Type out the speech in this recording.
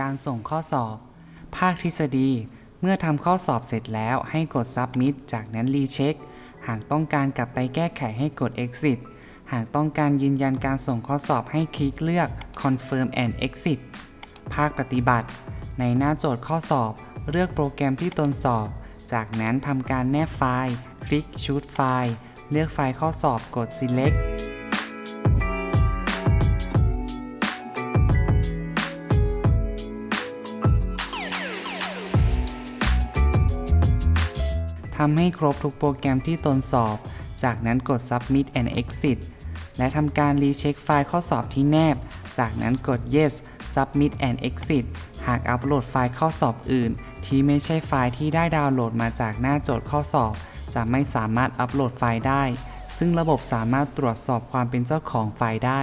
การส่งข้อสอบ ภาคทฤษฎี เมื่อทำข้อสอบเสร็จแล้วให้กด submit จากนั้นรีเช็ค หากต้องการกลับไปแก้ไขให้กด exit หากต้องการยืนยันการส่งข้อสอบให้คลิกเลือก confirm and exit ภาคปฏิบัติ ในหน้าโจทย์ข้อสอบ เลือกโปรแกรมที่ตนสอบ จากนั้นทำการแนบไฟล์ คลิก shoot ไฟล์ เลือกไฟล์ข้อสอบกด select ำให้ครบทุกโปรแกรมที่ตนสอบ จากนั้นกด submit and exit และทำการรีเช็คไฟล์ข้อสอบที่แนบ จากนั้นกด yes submit and exit หากอัปโหลดไฟล์ข้อสอบอื่น ที่ไม่ใช่ไฟล์ที่ได้ดาวน์โหลดมาจากหน้าโจทย์ข้อสอบ จะไม่สามารถอัปโหลดไฟล์ได้ ซึ่งระบบสามารถตรวจสอบความเป็นเจ้าของไฟล์ได้